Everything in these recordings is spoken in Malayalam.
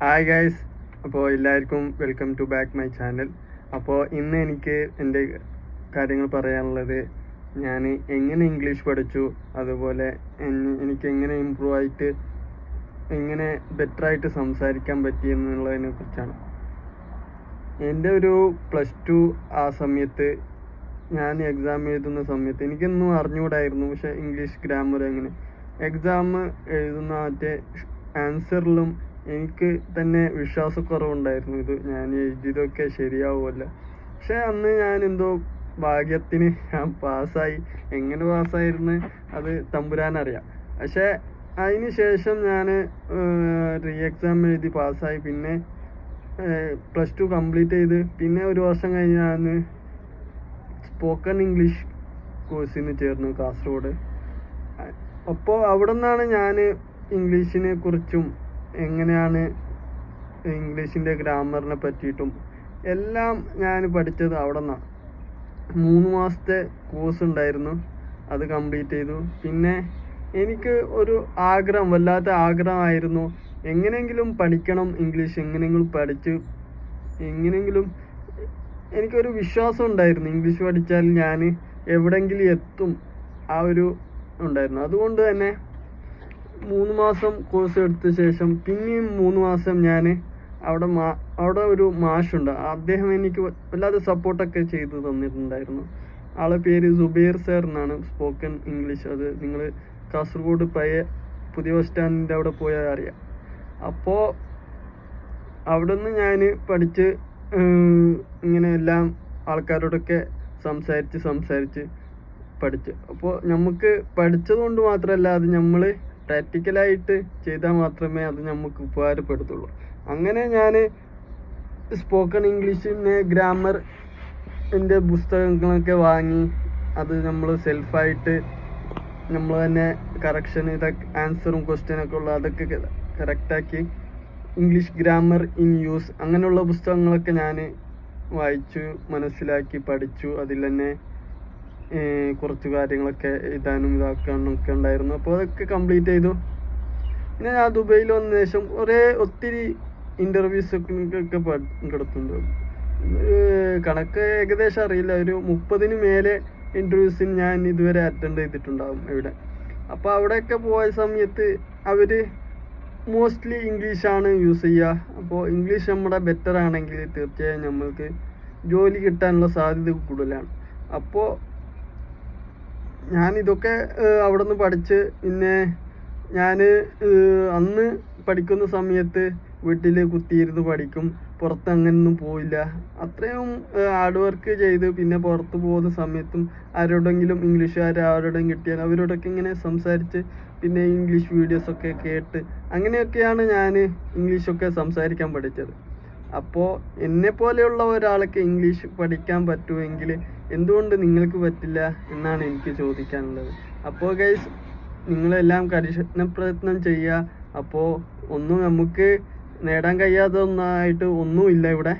ഹായ് ഗൈസ് അപ്പോൾ എല്ലാവർക്കും welcome to back my channel അപ്പോൾ ഇന്ന് എനിക്ക് എന്റെ കാര്യങ്ങൾ പറയാനുള്ളത് ഞാൻ എങ്ങനെ ഇംഗ്ലീഷ് പഠിച്ചു അതുപോലെ എനിക്ക് എങ്ങനെ ഇമ്പ്രൂവ് ആയിട്ട് എങ്ങനെ ബെറ്റർ ആയിട്ട് സംസാരിക്കാൻ പറ്റി എന്നുള്ളതിനെ കുറിച്ചാണ്. എന്റെ ഒരു പ്ലസ് ടു ആ സമയത്ത് ഞാൻ എക്സാം എഴുതുന്ന സമയത്ത് എനിക്കൊന്നും അറിഞ്ഞുകൂടായിരുന്നു പക്ഷേ ഇംഗ്ലീഷ് ഗ്രാമർ എങ്ങനെ എക്സാം എഴുതുന്ന മറ്റേ ആൻസറിലും എനിക്ക് തന്നെ വിശ്വാസക്കുറവുണ്ടായിരുന്നു. ഇത് ഞാൻ എഴുതിയതൊക്കെ ശരിയാവുമല്ല. പക്ഷെ അന്ന് ഞാൻ എന്തോ ഭാഗ്യത്തിന് ഞാൻ പാസ്സായി. എങ്ങനെ പാസ്സായിരുന്നു അത് തമ്പുരാനറിയാം. പക്ഷെ അതിന് ശേഷം ഞാൻ റീ എക്സാം എഴുതി പാസ്സായി. പിന്നെ പ്ലസ് ടു കംപ്ലീറ്റ് ചെയ്ത് പിന്നെ ഒരു വർഷം കഴിഞ്ഞാണ് സ്പോക്കൺ ഇംഗ്ലീഷ് കോഴ്സിന് ചേർന്നു കാസർഗോഡ്. അപ്പോൾ അവിടെ നിന്നാണ് ഞാൻ ഇംഗ്ലീഷിനെ കുറിച്ചും എങ്ങനെയാണ് ഇംഗ്ലീഷിന്റെ ഗ്രാമറിനെ പറ്റിയിട്ടും എല്ലാം ഞാൻ പഠിച്ചത് അവിടെ നിന്നാണ് മൂന്ന് മാസത്തെ കോഴ്സ് ഉണ്ടായിരുന്നു. അത് കംപ്ലീറ്റ് ചെയ്തു. പിന്നെ എനിക്ക് ഒരു ആഗ്രഹം വല്ലാത്ത ആഗ്രഹമായിരുന്നു. എങ്ങനെയെങ്കിലും പഠിക്കണം ഇംഗ്ലീഷ് എങ്ങനെയെങ്കിലും പഠിച്ച് എങ്ങനെയെങ്കിലും എനിക്കൊരു വിശ്വാസം ഉണ്ടായിരുന്നു. ഇംഗ്ലീഷ് പഠിച്ചാൽ ഞാൻ എവിടെയെങ്കിലും എത്തും. ആ ഒരു ഉണ്ടായിരുന്നു. അതുകൊണ്ട് തന്നെ മൂന്ന് മാസം കോഴ്സ് എടുത്ത ശേഷം പിന്നെയും മൂന്ന് മാസം ഞാൻ അവിടെ മാ അവിടെ ഒരു മാഷുണ്ട്. അദ്ദേഹം എനിക്ക് വല്ലാതെ സപ്പോർട്ടൊക്കെ ചെയ്തു തന്നിട്ടുണ്ടായിരുന്നു. ആളെ പേര് സുബൈർ സാർ എന്നാണ്. സ്പോക്കൺ ഇംഗ്ലീഷ് അത് നിങ്ങൾ കാസർഗോഡ് പഴയ പുതിയ ബസ് സ്റ്റാൻഡിന്റെ അവിടെ പോയാൽ അറിയാം. അപ്പോൾ അവിടെ നിന്ന് ഞാൻ പഠിച്ച് ഇങ്ങനെ എല്ലാം ആൾക്കാരോടൊക്കെ സംസാരിച്ച് സംസാരിച്ച് പഠിച്ചു. അപ്പോൾ നമുക്ക് പഠിച്ചത് കൊണ്ട് മാത്രമല്ല അത് നമ്മൾ പ്രാക്ടിക്കലായിട്ട് ചെയ്താൽ മാത്രമേ അത് നമുക്ക് ഉപകാരപ്പെടുത്തുള്ളൂ. അങ്ങനെ ഞാൻ സ്പോക്കൺ ഇംഗ്ലീഷിന്റെ ഗ്രാമർ എന്റെ പുസ്തകങ്ങളൊക്കെ വാങ്ങി അത് നമ്മൾ സെൽഫായിട്ട് നമ്മൾ തന്നെ കറക്ഷൻ ഇതൊക്കെ ആൻസറും ക്വസ്റ്റ്യനൊക്കെ ഉള്ള അതൊക്കെ കറക്റ്റാക്കി ഇംഗ്ലീഷ് ഗ്രാമർ ഇൻ യൂസ് അങ്ങനെയുള്ള പുസ്തകങ്ങളൊക്കെ ഞാൻ വായിച്ചു മനസ്സിലാക്കി പഠിച്ചു. അതിൽ തന്നെ കുറച്ച് കാര്യങ്ങളൊക്കെ എഴുതാനും ഇതാക്കാനും ഒക്കെ ഉണ്ടായിരുന്നു. അപ്പോൾ അതൊക്കെ കംപ്ലീറ്റ് ചെയ്തു. പിന്നെ ഞാൻ ദുബൈയിൽ വന്ന ശേഷം കുറേ ഒത്തിരി ഇന്റർവ്യൂസ് ഒക്കെ പങ്കെടുത്തിട്ടുണ്ട് ഒരു കണക്ക് ഏകദേശം അറിയില്ല. ഒരു മുപ്പതിന് മേലെ ഇന്റർവ്യൂസിന് ഞാൻ ഇതുവരെ അറ്റൻഡ് ചെയ്തിട്ടുണ്ടാകും ഇവിടെ. അപ്പോൾ അവിടെയൊക്കെ പോയ സമയത്ത് അവർ മോസ്റ്റ്ലി ഇംഗ്ലീഷാണ് യൂസ് ചെയ്യുക. അപ്പോൾ ഇംഗ്ലീഷ് നമ്മുടെ ബെറ്റർ ആണെങ്കിൽ തീർച്ചയായും നമ്മൾക്ക് ജോലി കിട്ടാനുള്ള സാധ്യത കൂടുതലാണ്. അപ്പോൾ ഞാൻ ഇതൊക്കെ അവിടെ നിന്ന് പഠിച്ച് പിന്നെ ഞാൻ അന്ന് പഠിക്കുന്ന സമയത്ത് വീട്ടിൽ കുത്തിയിരുന്ന് പഠിക്കും. പുറത്ത് അങ്ങനൊന്നും പോയില്ല. അത്രയും ഹാർഡ് വർക്ക് ചെയ്ത് പിന്നെ പുറത്ത് പോകുന്ന സമയത്തും ആരോടെങ്കിലും ഇംഗ്ലീഷുകാർ ആരോടും കിട്ടിയാൽ അവരോടൊക്കെ ഇങ്ങനെ സംസാരിച്ച് പിന്നെ ഇംഗ്ലീഷ് വീഡിയോസൊക്കെ കേട്ട് അങ്ങനെയൊക്കെയാണ് ഞാൻ ഇംഗ്ലീഷൊക്കെ സംസാരിക്കാൻ പഠിച്ചത്. അപ്പോൾ എന്നെ പോലെയുള്ള ഒരാൾക്ക് ഇംഗ്ലീഷ് പഠിക്കാൻ പറ്റുമെങ്കിൽ എന്തുകൊണ്ട് നിങ്ങൾക്ക് പറ്റില്ല എന്നാണ് എനിക്ക് ചോദിക്കാനുള്ളത്. അപ്പോൾ ഗൈസ് നിങ്ങളെല്ലാം കഠിന പ്രയത്നം ചെയ്യുക. അപ്പോൾ ഒന്നും നമുക്ക് നേടാൻ കഴിയാത്ത ഒന്നായിട്ട് ഒന്നുമില്ല ഇവിടെ.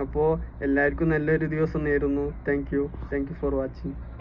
അപ്പോൾ എല്ലാവർക്കും നല്ലൊരു ദിവസം നേരുന്നു. Thank you thank you for watching